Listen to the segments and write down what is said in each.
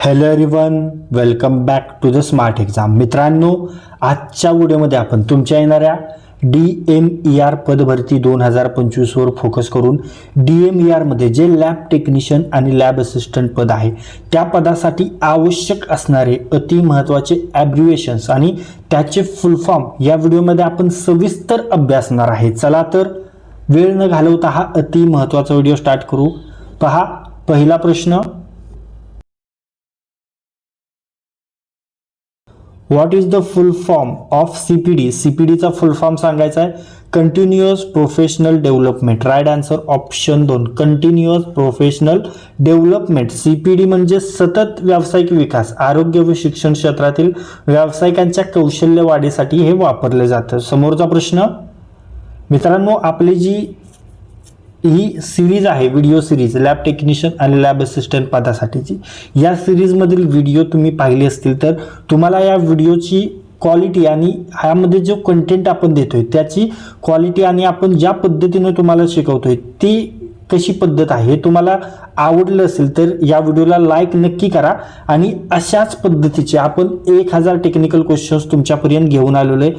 Hello everyone welcome back to the smart exam मित्रांनो आजच्या व्हिडिओमध्ये आपण तुमच्या येणाऱ्या डी एम ई आर पदभरती दोन हजार पंचवीसवर फोकस करून डी एम ई आरमध्ये जे लॅब टेक्निशियन आणि लॅब असिस्टंट पद आहे त्या पदासाठी आवश्यक असणारे अति महत्त्वाचे ॲब्रिवेशन्स आणि त्याचे फुल फॉर्म या व्हिडिओमध्ये आपण सविस्तर अभ्यासणार आहे. चला तर वेळ न घालवता हा अति महत्त्वाचा व्हिडिओ स्टार्ट करू. पहा पहिला प्रश्न. What is the full form of C P D C P डीचा फुल फॉर्म सांगायचा आहे. Continuous professional development right answer option दोन. Continuous professional development C P D म्हणजे सतत व्यावसायिक विकास. आरोग्य व शिक्षण क्षेत्रातील व्यावसायिकांच्या कौशल्य वाढीसाठी हे वापरले जातं. समोरचा प्रश्न? मित्रांनो आपली जी ही सिरीज आहे व्हिडिओ सिरीज लॅब टेक्निशियन आणि लॅब असिस्टंट पदासाठीची. या सिरीजमधील व्हिडिओ तुम्ही पाहिले असतील तर तुम्हाला या व्हिडिओची क्वालिटी आणि ह्यामध्ये जो कंटेंट आपण देतोय त्याची क्वालिटी आणि आपण ज्या पद्धतीनं तुम्हाला शिकवतोय ती कशी पद्धत आहे हे तुम्हाला आवडलं असेल तर या व्हिडिओला लाईक नक्की करा आणि अशाच पद्धतीचे आपण एक हजार टेक्निकल क्वेश्चन्स तुमच्यापर्यंत घेऊन आलेलो आहे.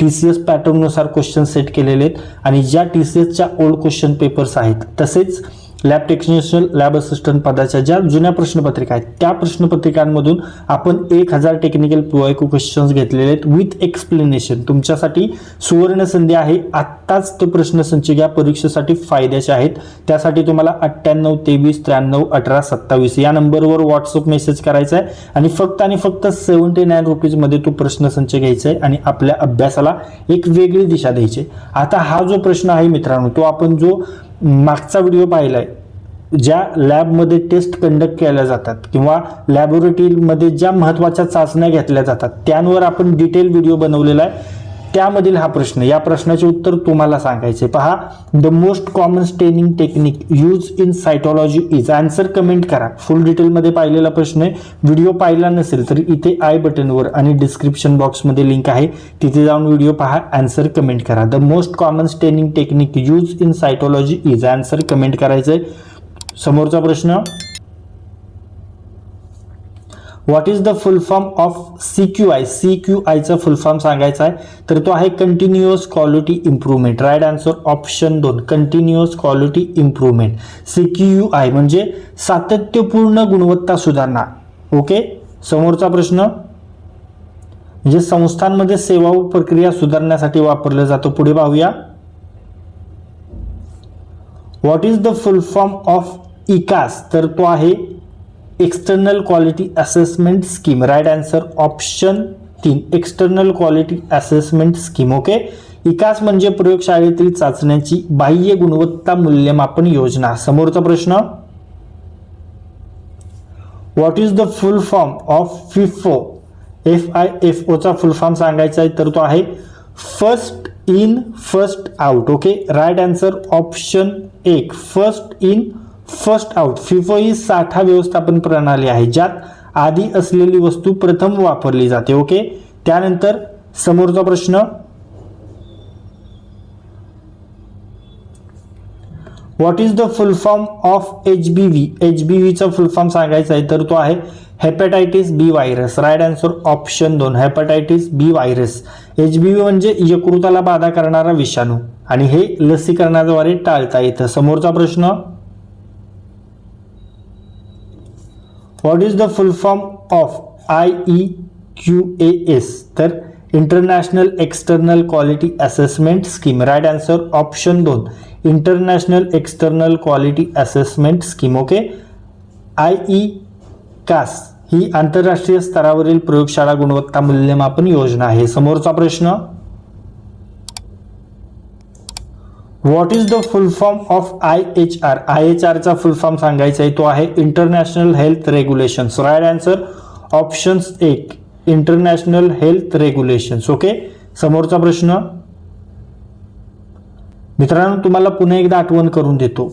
टी सी एस पॅटर्ननुसार क्वेश्चन सेट केलेले आहेत. आणि ज्या टी सी एसच्या ओल्ड क्वेश्चन पेपर्स आहेत तसेच लॅब टेक्निशियन लॅब असिस्टंट पदाच्या ज्या जुन्या प्रश्नपत्रिका आहेत त्या प्रश्नपत्रिकांमधून आपण एक हजार टेक्निकल प्रोवायकू क्वेश्चन्स घेतलेले आहेत विथ एक्सप्लेनेशन तुमच्यासाठी सुवर्ण संधी आहे. आत्ताच तो प्रश्नसंच घ्या परीक्षेसाठी फायद्याचे आहेत. त्यासाठी तुम्हाला अठ्ठ्याण्णव तेवीस त्र्याण्णव अठरा सत्तावीस या नंबरवर व्हॉट्सअप मेसेज करायचा आहे. आणि फक्त आणि फक्त सेवन्टी नाईन रुपीजमध्ये तो प्रश्नसंच घ्यायचा आहे आणि आपल्या अभ्यासाला एक वेगळी दिशा द्यायची आहे. आता हा जो प्रश्न आहे मित्रांनो तो आपण जो मागचा व्हिडिओ पाहिला आहे ज्या लॅबमध्ये टेस्ट कंडक्ट केल्या जातात किंवा लॅबोरेटरीमध्ये ज्या महत्त्वाच्या चाचण्या घेतल्या जातात त्यांवर आपण डिटेल व्हिडिओ बनवलेला आहे. त्यामधील हा प्रश्न या प्रश्नाचे उत्तर तुम्हाला सांगायचे. पहा the most common staining technique use in cytology is answer comment करा. फुल डिटेलमध्ये पाहिलेला प्रश्न आहे. व्हिडिओ पाहिला नसेल तर इथे आय बटनवर आणि डिस्क्रिप्शन बॉक्समध्ये लिंक आहे. तिथे जाऊन व्हिडिओ पहा. आन्सर कमेंट करा. The most common staining technique use in cytology is answer comment करायचं आहे समोरचा प्रश्न what is the full form of C Q I C Q आयचा फुल फॉर्म सांगायचा आहे. तर तो आहे continuous quality improvement right answer option दोन. Continuous quality improvement C Q U I म्हणजे सातत्यपूर्ण गुणवत्ता सुधारणा. ओके समोरचा प्रश्न? म्हणजे संस्थांमध्ये सेवा व प्रक्रिया सुधारण्यासाठी वापरलं जातं. पुढे पाहूया. What is the full form of EQAS तर तो आहे external quality assessment scheme right answer option तीन external quality assessment scheme okay EQAS म्हणजे प्रयोगशाळेतील चाचण्याची बाह्य गुणवत्ता मूल्यमापन योजना. समोरचा प्रश्न what is the full form of FIFO F I F Ocha full form सांगायचा आहे तर तो आहे first in first out okay right answer option एक first in first out FIFO ही साठा व्यवस्थापन प्रणाली आहे ज्यात आधी असलेली वस्तू प्रथम वापरली जाते ओके त्यानंतर समोरचा प्रश्न what is the full form of H B V H B व्हीचा full form सांगायचा आहे तर तो आहे hepatitis B virus right answer option दोन hepatitis B virus H B V म्हणजे यकृताला बाधा करणारा विषाणू. आणि हे लसीकरणाद्वारे टाळता येतं. समोरचा प्रश्न what is the full form of I E Q A S तर international external quality assessment scheme right answer option दोन. International external quality assessment scheme okay I E QAS ही आंतरराष्ट्रीय स्तरावरील प्रयोगशाळा गुणवत्ता मूल्यमापन योजना आहे. समोरचा प्रश्न? What is the full form of I H R I H आरचा full form सांगायचा आहे तो आहे international health regulations right answer options एक इंटरनॅशनल हेल्थ रेग्युलेशन्स ओके समोरचा प्रश्न. मित्रांनो तुम्हाला पुन्हा एकदा आठवण करून देतो.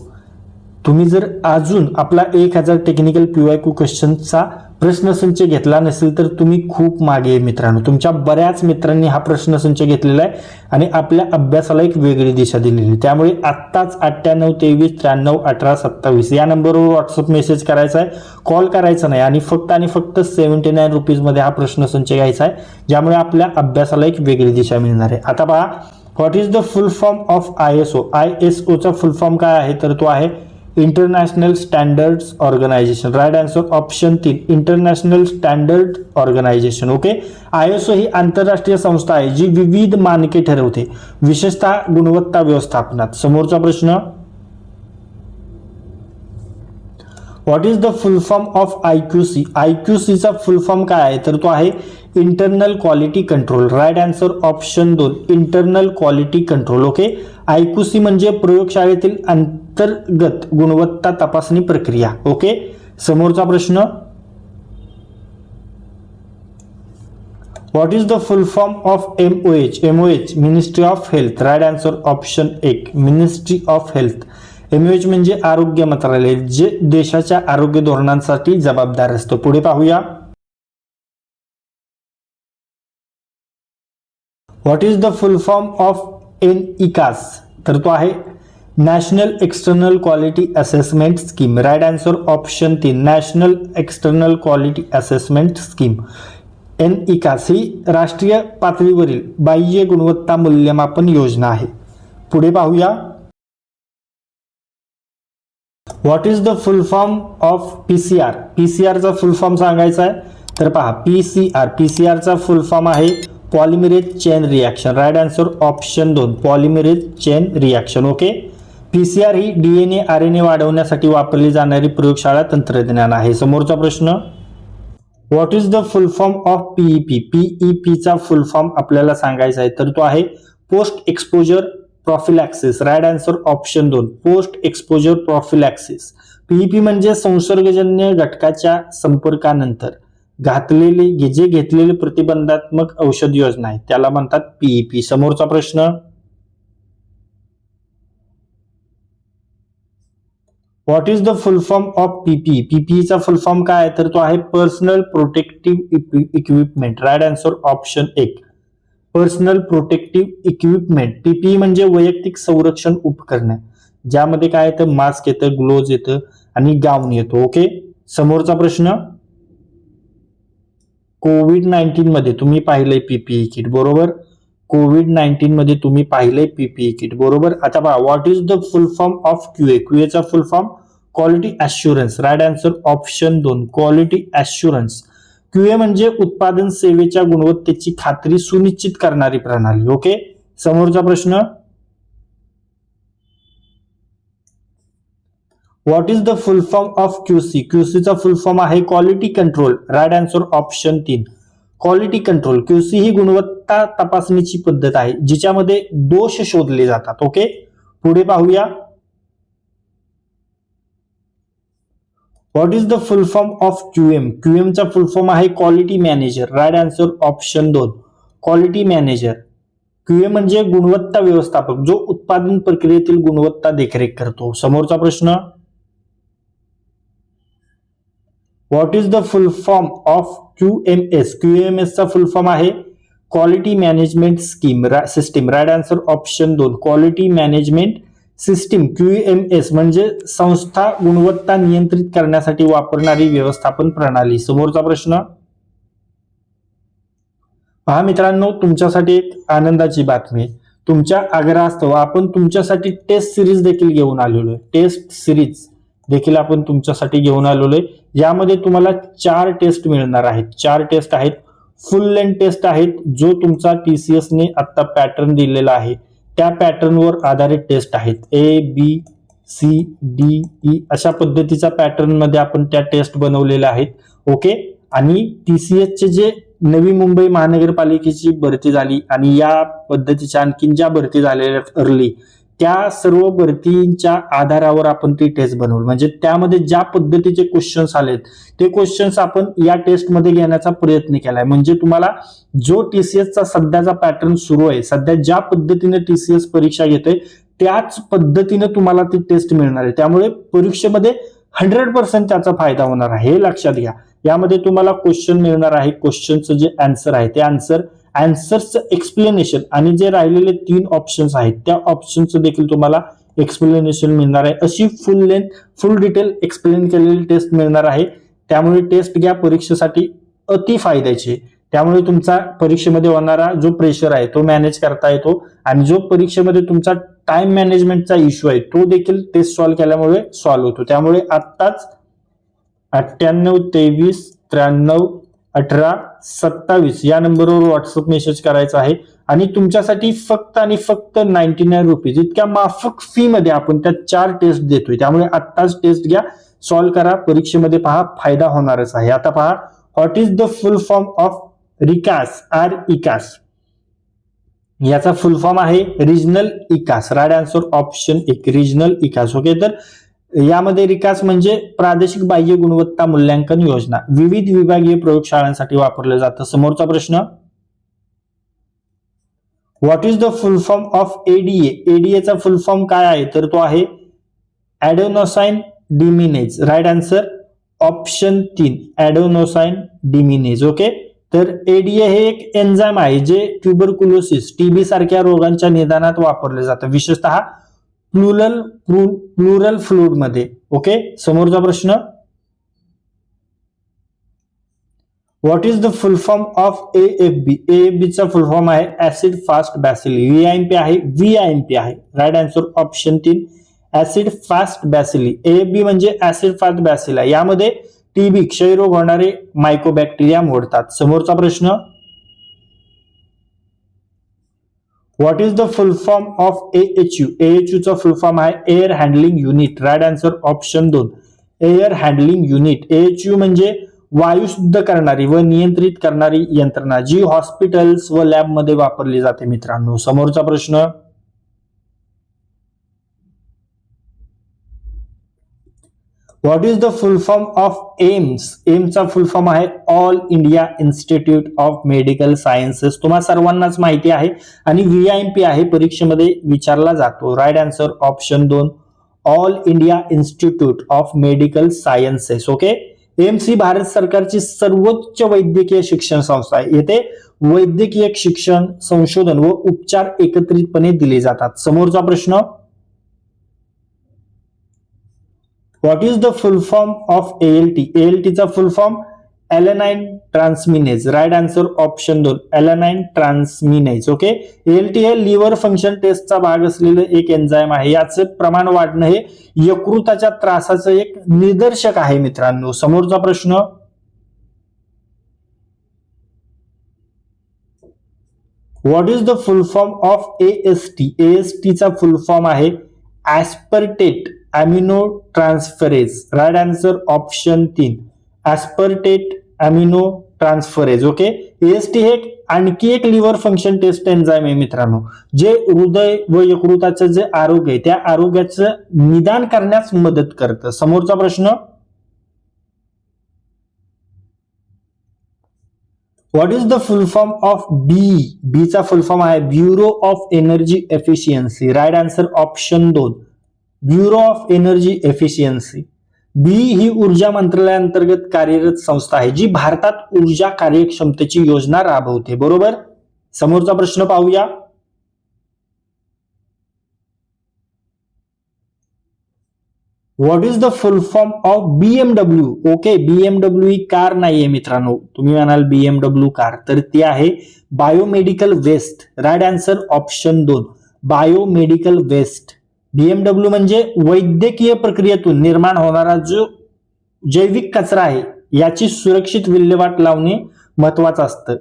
तुम्ही जर अजून आपला एक हजार टेक्निकल पीवाय क्यू क्वेश्चनचा प्रश्नसंच घेतला नसेल तर तुम्ही खूप मागे आहे मित्रांनो. तुमच्या बऱ्याच मित्रांनी हा प्रश्नसंच घेतलेला आहे आणि आपल्या अभ्यासाला एक वेगळी दिशा दिलेली आहे. त्यामुळे आत्ताच अठ्ठ्याण्णव तेवीस त्र्याण्णव अठरा सत्तावीस या नंबरवर व्हॉट्सअप मेसेज करायचा आहे. कॉल करायचा नाही आणि फक्त आणि फक्त सेव्हन्टी नाईन रुपीजमध्ये हा प्रश्नसंच घ्यायचा आहे ज्यामुळे आपल्या अभ्यासाला एक वेगळी दिशा मिळणार आहे. आता पहा what is the full form of I S O I S Ocha full form काय आहे? तर तो आहे international standards organization right answer option तीन international standard organization okay I S O ही आंतरराष्ट्रीय संस्था आहे जी विविध मानके ठरवते. विशेषतः गुणवत्ता व्यवस्थापनात. समोरचा प्रश्न? What is the full form of I Q C I Q सीचा फुल फॉर्म काय आहे? तर तो आहे internal quality control right answer option दोन. Internal quality control okay I Q C म्हणजे प्रयोगशाळेतील अंतर्गत गुणवत्ता तपासणी प्रक्रिया. ओके? समोरचा प्रश्न. What is the full form of M O H M O H ministry of health right answer option एक मिनिस्ट्री ऑफ हेल्थ एमओएच म्हणजे आरोग्य मंत्रालय जे देशाच्या आरोग्य धोरणांसाठी जबाबदार असतो. पुढे पाहूया. What is the full form of N EQAS तर तो आहे national external quality assessment scheme right answer option तीन national external quality assessment scheme N EQAS ही राष्ट्रीय पातळीवरील बाह्य गुणवत्ता मूल्यमापन योजना आहे. पुढे पाहूया. What is the full form of P C R P C आरचा full form सांगायचा आहे. तर पहा P C R P C आरचा full form आहे polymerase chain reaction right answer option दोन polymerase chain reaction okay P C R he D N A R N A वाढवण्यासाठी वापरली जाणारी प्रयोगशाळा तंत्रज्ञान आहे. समोरचा प्रश्न what is the full form of PEP पीईपीचा full form आपल्याला सांगायचा आहे तर तो आहे post exposure prophylaxis right answer option दोन पोस्ट एक्सपोजर प्रॉफिलॅक्सिस पीईपी म्हणजे संसर्गजन्य घटकाच्या संपर्कानंतर घातलेली जे घेतलेली प्रतिबंधात्मक औषध योजना आहे त्याला म्हणतात पीईपी समोरचा प्रश्न what is the full form of PP पीपीचा full form काय? आहे तर तो आहे personal protective equipment right answer option एक. पर्सनल प्रोटेक्टिव्ह इक्विपमेंट पीपी म्हणजे वैयक्तिक संरक्षण उपकरण. ज्यामध्ये काय येतं? मास्क येतं ग्लोव्ज येतं आणि गाऊन येतो. ओके समोरचा प्रश्न? कोविड नाईन्टीन मध्ये तुम्ही पाहिलंय पीपीई किट बरोबर? कोविड नाईन्टीन मध्ये तुम्ही पाहिलंय पीपीई किट बरोबर? आता पहा what is the full form of QA क्यूएचा full form quality assurance right answer option दोन क्वालिटी अश्युरन्स क्यूए म्हणजे उत्पादन सेवेच्या गुणवत्तेची खात्री सुनिश्चित करणारी प्रणाली ओके समोरचा प्रश्न. What is the full form of QC क्यूसीचा full form आहे quality control right answer option तीन. क्वालिटी कंट्रोल क्यूसी ही गुणवत्ता तपासणीची पद्धत आहे जिच्यामध्ये दोष शोधले जातात. ओके पुढे पाहूया. What is the full form of QM क्यूएमचा full form आहे quality manager right answer option दोन. क्वालिटी मॅनेजर क्यूएम म्हणजे गुणवत्ता व्यवस्थापक जो उत्पादन प्रक्रियेतील गुणवत्ता देखरेख करतो. समोरचा प्रश्न. What is the full form of Q M S Q M S चा फुल फॉर्म आहे quality management scheme system right answer option दोन. Quality management system Q M S म्हणजे संस्था गुणवत्ता नियंत्रित करण्यासाठी वापरणारी व्यवस्थापन प्रणाली. समोरचा प्रश्न. पहा मित्रांनो तुमच्यासाठी एक आनंदाची बातमी. तुमच्या आग्रहास्तव आपण तुमच्यासाठी टेस्ट सिरीज देखील घेऊन आलेलो आहे. टेस्ट सिरीज देखील आपण तुमच्यासाठी घेऊन आलेलो आहे. यामध्ये तुम्हाला चार टेस्ट मिळणार आहेत. चार टेस्ट आहेत. फुल लेंथ टेस्ट आहेत. जो तुमचा टीसीएस ने आता पॅटर्न दिलेला आहे. त्या पॅटर्नवर आधारित टेस्ट आहेत. A B C D E अशा पद्धतीच्या पॅटर्नमध्ये आपण त्या टेस्ट बनवलेल्या आहेत. ओके आणि टीसीएस चे जे नवी मुंबई महानगरपालिकेची भरती झाली आणि या पद्धतीच्या आणखीन ज्या भरती झालेल्या अर्ली त्या सर्व भरतींच्या आधारावर आपण ती टेस्ट बनवली. म्हणजे त्यामध्ये ज्या पद्धतीचे क्वेश्चन्स आलेत ते क्वेश्चन्स आपण या टेस्टमध्ये घेण्याचा प्रयत्न केलाय. म्हणजे तुम्हाला जो टीसीएसचा सध्याचा पॅटर्न सुरू आहे सध्या ज्या पद्धतीने टीसीएस परीक्षा घेतोय त्याच पद्धतीने तुम्हाला ती टेस्ट मिळणार आहे. त्यामुळे परीक्षेमध्ये हंड्रेड पर्सेंट त्याचा फायदा होणार आहे. हे लक्षात घ्या. यामध्ये तुम्हाला क्वेश्चन मिळणार आहे. क्वेश्चनचं जे आन्सर आहे ते आन्सर आन्सरचं एक्सप्लेनेशन आणि जे राहिलेले तीन ऑप्शन्स आहेत त्या ऑप्शनचं देखील तुम्हाला एक्सप्लेनेशन मिळणार आहे. अशी full length full detail explain केलेली टेस्ट मिळणार आहे. त्यामुळे टेस्ट घ्या परीक्षेसाठी अति फायद्याची. त्यामुळे तुमचा परीक्षेमध्ये होणारा जो प्रेशर आहे तो मॅनेज करता येतो. आणि जो परीक्षेमध्ये तुमचा टाइम मॅनेजमेंटचा इश्यू आहे तो देखील टेस्ट सॉल्व्ह केल्यामुळे सॉल्व्ह होतो. त्यामुळे आत्ताच अठ्ठ्याण्णव तेवीस त्र्याण्णव अठरा सत्तावीस. या नंबरवर व्हॉट्सअप मेसेज करायचा आहे. आणि तुमच्यासाठी फक्त आणि फक्त नाईन्टी नाईन रुपीज इतक्या माफक फी मध्ये आपण त्या चार टेस्ट देतोय. त्यामुळे आत्ताच टेस्ट घ्या. सॉल्व्ह करा. परीक्षेमध्ये पहा फायदा होणारच आहे. आता पहा what is the full form of REQAS R EQAS याचा फुल फॉर्म आहे regional EQAS right answer option एक रिजनल इकास ओके तर यामध्ये रिकास म्हणजे प्रादेशिक बाह्य गुणवत्ता मूल्यांकन योजना. विविध विभागीय प्रयोगशाळांसाठी वापरलं जातं. समोरचा प्रश्न? What is the full form of ADA एडीएचा full form काय आहे? तर तो आहे adenosine deaminase right answer option तीन ऍडोनोसाइन डिमिनेज ओके तर एडीए हे एक एन्झाईम आहे जे ट्युबरकुलोसिस टीबी सारख्या रोगांच्या निदानात वापरले जातं. विशेषतः प्लुरल प्लुरल फ्लूडमध्ये. ओके समोरचा प्रश्न. What is the full form of A F B A F बीचा फुल फॉर्म आहे acid fast bacilli V I M P आहे व्ही आय एम पी आहे. राईट आन्सर ऑप्शन तीन. Acid fast bacilli A F B म्हणजे acid fast बॅसिला यामध्ये TB क्षयरोग होणारे mycobacteria मोडतात समोरचा प्रश्न. What is the full form of A H U A H चा फुल फॉर्म आहे air handling unit right answer option दोन. Air handling unit AH H U म्हणजे वायू शुद्ध करणारी व नियंत्रित करणारी यंत्रणा जी हॉस्पिटल्स व लॅबमध्ये वापरली जाते मित्रांनो. समोरचा प्रश्न? What is the full form of AIIMS एम्सचा full form आहे all India institute of medical sciences तुम्हाला सर्वांनाच माहिती आहे आणि व्ही आय एम पी आहे परीक्षेमध्ये विचारला जातो. राईट आन्सर ऑप्शन दोन all India institute of medical sciences okay AIIMS ही भारत सरकारची सर्वोच्च वैद्यकीय शिक्षण संस्था आहे. येथे वैद्यकीय शिक्षण संशोधन व उपचार एकत्रितपणे दिले जातात. समोरचा प्रश्न what is the full form of ALT एएलटीचा full form alanine transaminase right answer option दोन एलेनाइन ट्रान्समिनेज ओके एएलटी हे लिव्हर फंक्शन टेस्टचा भाग असलेलं एक एन्झाईम आहे. याचे प्रमाण वाढणं हे यकृताच्या त्रासाचं एक निदर्शक आहे मित्रांनो. समोरचा प्रश्न? What is the full form of AST एएसटीचा full form आहे aspartate amino transferase. Right answer option तीन. Aspartate amino transferase. Okay AST हे आणखी एक लिव्हर फंक्शन टेस्ट एन्झाईम आहे मित्रांनो. जे हृदय व यकृताचं जे आरोग्य आहे त्या आरोग्याचं निदान करण्यास मदत करतं. समोरचा प्रश्न? What is the full form of B बीचा फुल फॉर्म आहे bureau of energy efficiency right answer option दोन. Bureau of energy efficiency. B ही ऊर्जा मंत्रालयाअंतर्गत कार्यरत संस्था आहे जी भारतात ऊर्जा कार्यक्षमतेची योजना राबवते. बरोबर? समोरचा प्रश्न पाहूया. What is the full form of BMW okay BMW he car नाहीये मित्रांनो. तुम्ही म्हणाल बीएमडब्ल्यू कार तर ती आहे biomedical waste right answer option दोन. बायोमेडिकल वेस्ट बीएमडब्ल्यू म्हणजे वैद्यकीय प्रक्रियेतून निर्माण होणारा जो जैविक कचरा आहे याची सुरक्षित विल्हेवाट लावणे महत्वाचं असतं.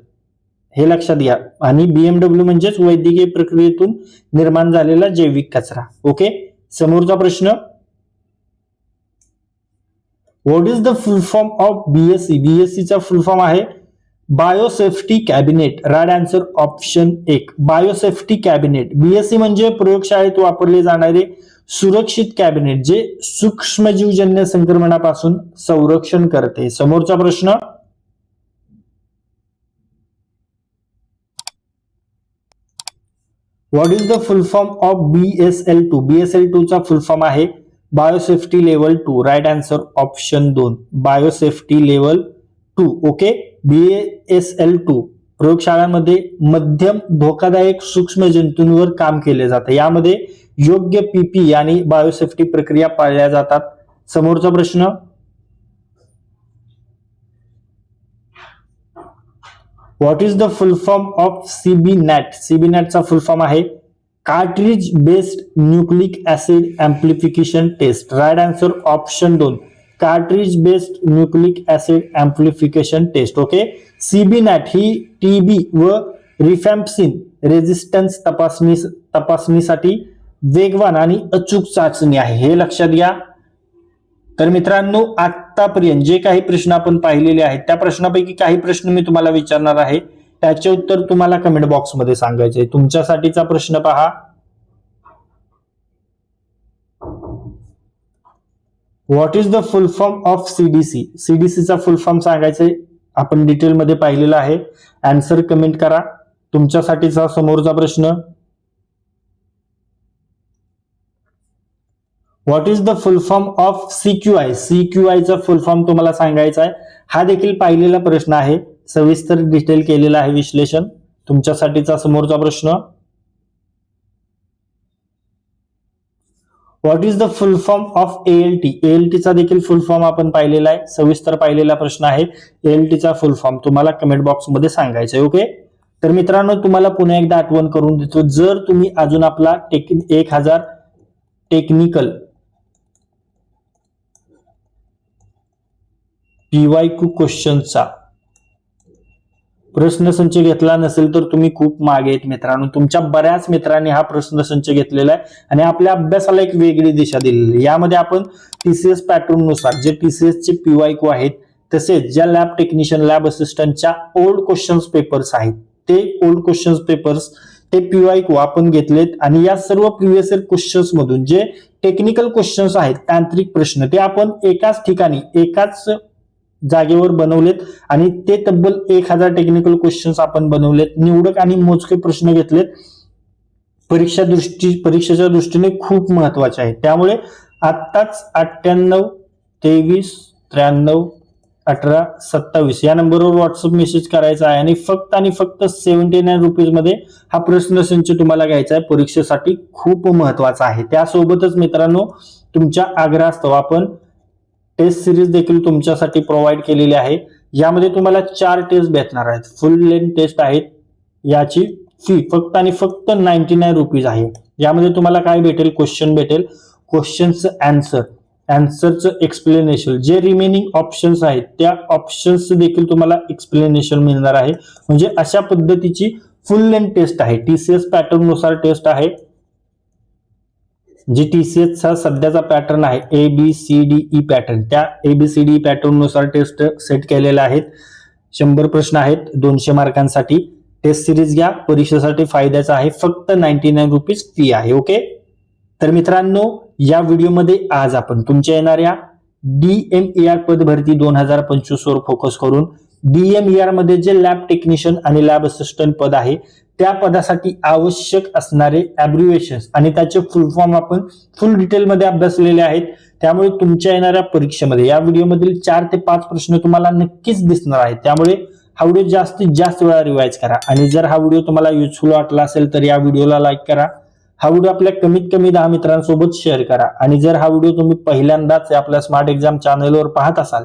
हे लक्षात घ्या. आणि बीएमडब्ल्यू म्हणजेच वैद्यकीय प्रक्रियेतून निर्माण झालेला जैविक कचरा. ओके? समोरचा प्रश्न. What is the full form of BSC बीएससीचा full form आहे biosafety cabinet right answer option एक. बायोसेफ्टी कॅबिनेट बीएससी म्हणजे प्रयोगशाळेत वापरले जाणारे सुरक्षित कॅबिनेट जे सूक्ष्मजीवजन्य संक्रमणापासून संरक्षण करते. समोरचा प्रश्न? What is the full form of BSL two BSL two चा फुल फॉर्म आहे biosafety level two right answer option दोन. Biosafety level two okay? B S L two प्रयोगशाळामध्ये मध्यम धोकादायक सूक्ष्म जंतूंवर काम केले जाते. यामध्ये योग्य पीपी आणि बायोसेफ्टी प्रक्रिया पाळल्या जातात. समोरचा प्रश्न? What is the full form of CB NAAT CB नॅटचा full form आहे cartridge based nucleic acid amplification test right answer option दोन. Cartridge based nucleic acid amplification test okay CB NAAT ही टीबी व rifampicin resistance तपासणी तपासणीसाठी वेगवान आणि अचूक चाचणी आहे. हे लक्षात घ्या. तर मित्रांनो आतापर्यंत जे काही प्रश्न आपण पाहिलेले आहेत त्या प्रश्नापैकी काही प्रश्न मी तुम्हाला विचारणार आहे. त्याचे उत्तर तुम्हाला कमेंट बॉक्समध्ये सांगायचे तुमच्यासाठीचा प्रश्न पहा. What is the full form of CDC सीडीसीचा full form सांगायचे आपण डिटेलमध्ये पाहिलेला आहे. आन्सर कमेंट करा. तुमच्यासाठीचा समोरचा प्रश्न. What is the full form of CQI सीक्यूआयचा full form तुम्हाला सांगायचा आहे. हा देखील पाहिलेला प्रश्न आहे. सविस्तर डिटेल केलेला आहे विश्लेषण. तुमच्यासाठीचा समोरचा प्रश्न. What is the full form of ALT एएलटीचा देखील फुल फॉर्म आपण पाहिलेला आहे. सविस्तर पाहिलेला प्रश्न आहे. एएलटीचा फुल फॉर्म तुम्हाला कमेंट बॉक्समध्ये सांगायचा आहे ओके तर मित्रांनो तुम्हाला पुन्हा एकदा आठवण करून देतो. जर तुम्ही अजून आपला टेक एक हजार टेक्निकल पीवाय क्यू क्वेश्चनचा प्रश्नसंच घेतला नसेल तर तुम्ही खूप मागे आहेत मित्रांनो. तुमच्या बऱ्याच मित्रांनी हा प्रश्नसंच घेतलेला आहे आणि आपल्या अभ्यासाला एक वेगळी दिशा दिलेली आहे. यामध्ये आपण टीसीएस पॅटर्ननुसार जे टीसीएसचे पीवायको आहेत तसेच ज्या लॅब टेक्निशियन लॅब असिस्टंटच्या ओल्ड क्वेश्चन्स पेपर्स आहेत ते ओल्ड क्वेश्चन्स पेपर्स ते पीवायको आपण घेतलेत आणि या सर्व प्रिव्हियस इयर क्वेश्चन्स मधून जे टेक्निकल क्वेश्चन्स आहेत तांत्रिक प्रश्न ते आपण एकाच ठिकाणी एकाच जागेवर बनवलेत आणि ते तब्बल एक हजार टेक्निकल क्वेश्चन्स आपण बनवलेत. निवडक आणि मोजके प्रश्न घेतलेत. परीक्षा दृष्टी परीक्षेच्या दृष्टीने खूप महत्त्वाचे आहे. त्यामुळे आत्ताच अठ्ठ्याण्णव तेवीस त्र्याण्णव अठरा सत्तावीस या नंबरवर व्हॉट्सअप मेसेज करायचा आहे आणि फक्त आणि फक्त सेव्हन्टी नाईन रुपीजमध्ये हा प्रश्नसंच तुम्हाला घ्यायचा आहे. परीक्षेसाठी खूप महत्त्वाचा आहे. त्यासोबतच मित्रांनो तुमच्या आग्रहास्तव आपण टेस्ट सिरीज देखील तुमच्यासाठी प्रोव्हाइड केलेली आहे. यामध्ये तुम्हाला चार टेस्ट भेटणार आहेत. फुल लेंथ टेस्ट आहेत. याची फी फक्त आणि फक्त नाईन्टी नाईन रुपीज आहे. यामध्ये तुम्हाला काय भेटेल? क्वेश्चन भेटेल. क्वेश्चनचं अँसर अँसरचं एक्सप्लेनेशन जे रिमेनिंग ऑप्शन्स आहेत त्या ऑप्शन्स देखील तुम्हाला एक्सप्लेनेशन मिळणार आहे. म्हणजे अशा पद्धतीची फुल लेंथ टेस्ट आहे. टीसीएस पॅटर्ननुसार टेस्ट आहे. जी टी सी एसचा सध्याचा पॅटर्न आहे A B C D E pattern त्या ए बी सी डी पॅटर्ननुसार टेस्ट सेट केलेल्या आहेत. शंभर प्रश्न आहेत दोनशे मार्कांसाठी. टेस्ट सिरीज घ्या परीक्षेसाठी फायद्याचा आहे फक्त नाईन्टी नाईन रुपीज फी आहे ओके तर मित्रांनो या व्हिडिओमध्ये आज आपण तुमच्या येणाऱ्या डी एम ए आर पद भरती दोन हजार पंचवीसवर फोकस करून डीएमईआरमध्ये जे लॅब टेक्निशियन आणि लॅब असिस्टंट पद आहे त्या पदासाठी आवश्यक असणारे ॲब्रिवेशन आणि त्याचे फुल फॉर्म आपण फुल डिटेलमध्ये अभ्यासलेले आहेत. त्यामुळे तुमच्या येणाऱ्या परीक्षेमध्ये या व्हिडिओमधील चार ते पाच प्रश्न तुम्हाला नक्कीच दिसणार आहेत. त्यामुळे हा व्हिडिओ जास्तीत जास्त वेळा रिवाईज करा. आणि जर हा व्हिडिओ तुम्हाला युजफुल वाटला असेल तर या व्हिडिओला लाईक करा. हा व्हिडिओ आपल्या कमीत कमी दहा मित्रांसोबत शेअर करा. आणि जर हा व्हिडिओ तुम्ही पहिल्यांदाच आपल्या स्मार्ट एक्झाम चॅनलवर पाहत असाल